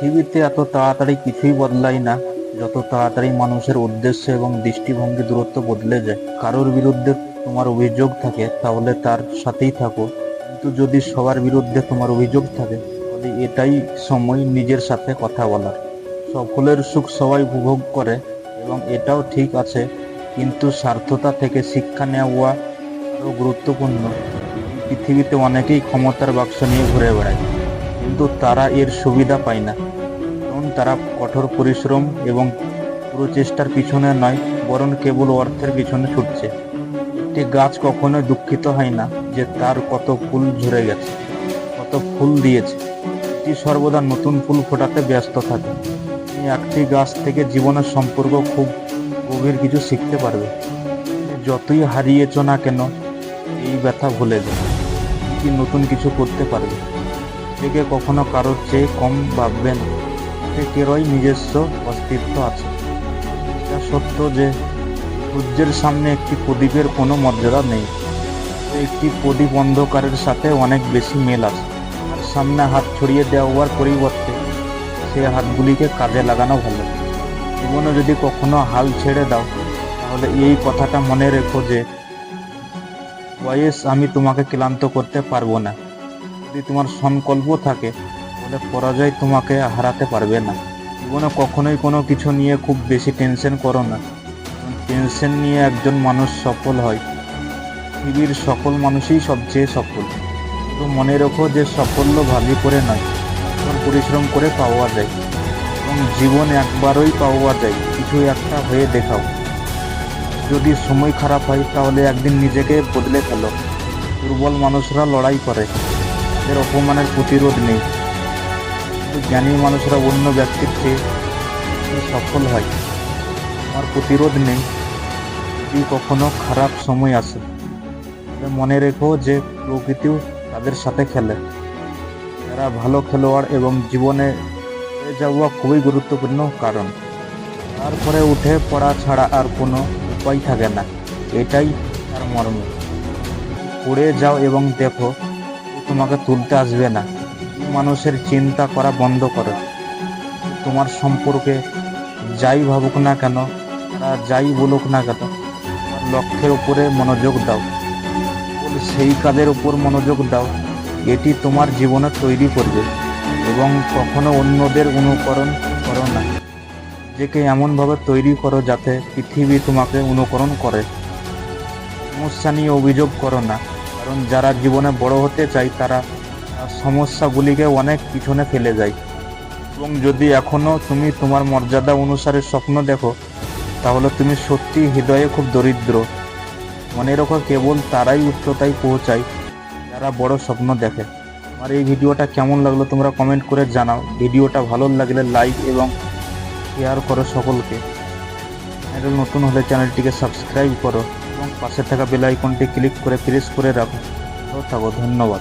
পৃথিবীতে এত তাড়াতাড়ি কিছুই বদলায় না, যত তাড়াতাড়ি মানুষের উদ্দেশ্য এবং দৃষ্টিভঙ্গি দূরত্ব বদলে যায়। কারোর বিরুদ্ধে তোমার অভিযোগ থাকে, তাহলে তার সাথেই থাকো। কিন্তু যদি সবার বিরুদ্ধে তোমার অভিযোগ থাকে, তাহলে এটাই সময় নিজের সাথে কথা বলার। সকলের সুখ সবাই উপভোগ করে, এবং এটাও ঠিক আছে, কিন্তু স্বার্থতা থেকে শিক্ষা নেওয়া আরও গুরুত্বপূর্ণ। পৃথিবীতে অনেকেই ক্ষমতার বাক্স নিয়ে ঘুরে বেড়ায়, কিন্তু তারা এর সুবিধা পায় না। তারা কঠোর পরিশ্রম এবং প্রচেষ্টার পিছনে নয়, বরং কেবল অর্থের পিছনে ছুটছে। একটি গাছ কখনোই দুঃখিত হয় না যে তার কত ফুল ঝরে গেছে, কত ফুল দিয়েছে। এটি সর্বদা নতুন ফুল ফোটাতে ব্যস্ত থাকে। তুমি একটি গাছ থেকে জীবনের সম্পর্ক খুব গভীর কিছু শিখতে পারবে। যতই হারিয়েছ না কেন, এই ব্যথা ভুলে যাও। কি নতুন কিছু করতে পারবে? থেকে কখনো কারোর চেয়ে কম ভাববে না। প্রত্যেকেরই নিজস্ব অস্তিত্ব আছে। এটা সত্য যে সূর্যের সামনে একটি প্রদীপের কোনো মর্যাদা নেই। একটি প্রদীপ অন্ধকারের সাথে অনেক বেশি মেল আছে। সামনে হাত ছড়িয়ে দেওয়ার পরিবর্তে সে হাতগুলিকে কাজে লাগানো ভালো। জীবনে যদি কখনো হাল ছেড়ে দাও, তাহলে এই কথাটা মনে রেখো যে, বয়স আমি তোমাকে ক্লান্ত করতে পারব না। যদি তোমার সংকল্প থাকে তাহলে পরাজয় তোমাকে হারাতে পারবে না। জীবনে কখনোই কোনো কিছু নিয়ে খুব বেশি টেনশন করো না। টেনশন নিয়ে একজন মানুষ সফল হয়। পৃথিবীর সকল মানুষই সবচেয়ে সফল। তো মনে রেখো যে সাফল্য ভাবি করে নয় পরিশ্রম করে পাওয়া যায়। এবং জীবন একবারই পাওয়া যায়, কিছু একটা হয়ে দেখাও। যদি সময় খারাপ হয়, তাহলে একদিন নিজেকে বদলে ফেলো। দুর্বল মানুষরা লড়াই করে। তাদের অপমানের প্রতিরোধ নেই। জ্ঞানী মানুষরা অন্য ব্যক্তির চেয়ে সফল হয়। আমার প্রতিরোধ নেই। যদি কখনো খারাপ সময় আসে মনে রেখো যে প্রকৃতিও তাদের সাথে খেলে। তারা ভালো খেলোয়াড় এবং জীবনে হয়ে যাওয়া খুবই গুরুত্বপূর্ণ কারণ। তারপরে উঠে পড়া ছাড়া আর কোনো উপায় থাকে না। এটাই তার মর্ম। পড়ে যাও এবং দেখো তোমাকে তুলতে আসবে না। মানুষের চিন্তা করা বন্ধ করো। তোমার সম্পর্কে যাই ভাবুক না কেন, তারা যাই বলুক না কেন লক্ষ্যের উপরে মনোযোগ দাও। সেই কাজের উপর মনোযোগ দাও এটি তোমার জীবনে তৈরি করবে এবং কখনো অন্যদের অনুকরণ করো না। নিজেকে এমনভাবে তৈরি করো যাতে পৃথিবী তোমাকে অনুকরণ করে। সমস্যা নিয়ে অভিযোগ করো না, কারণ যারা জীবনে বড় হতে চায়, তার সমস্যাগুলিকে অনেক পিছনে ফেলে যায়। এবং যদি এখনও তুমি তোমার মর্যাদা অনুসারে স্বপ্ন দেখো, তাহলে তুমি সত্যি হৃদয়ে খুব দরিদ্র। মনে রেখো, কেবল তারাই উচ্চতায় পৌঁছায়, যারা বড় স্বপ্ন দেখে। আমার এই ভিডিওটা কেমন লাগল তোমরা কমেন্ট করে জানাও। ভিডিওটা ভালো লাগলে লাইক এবং শেয়ার করো সকলকে। চ্যানেল নতুন হলে চ্যানেলটিকে সাবস্ক্রাইব করো এবং পাশে থাকা বেল আইকনটি ক্লিক করে প্রেস করে রাখো। থাকো, ধন্যবাদ।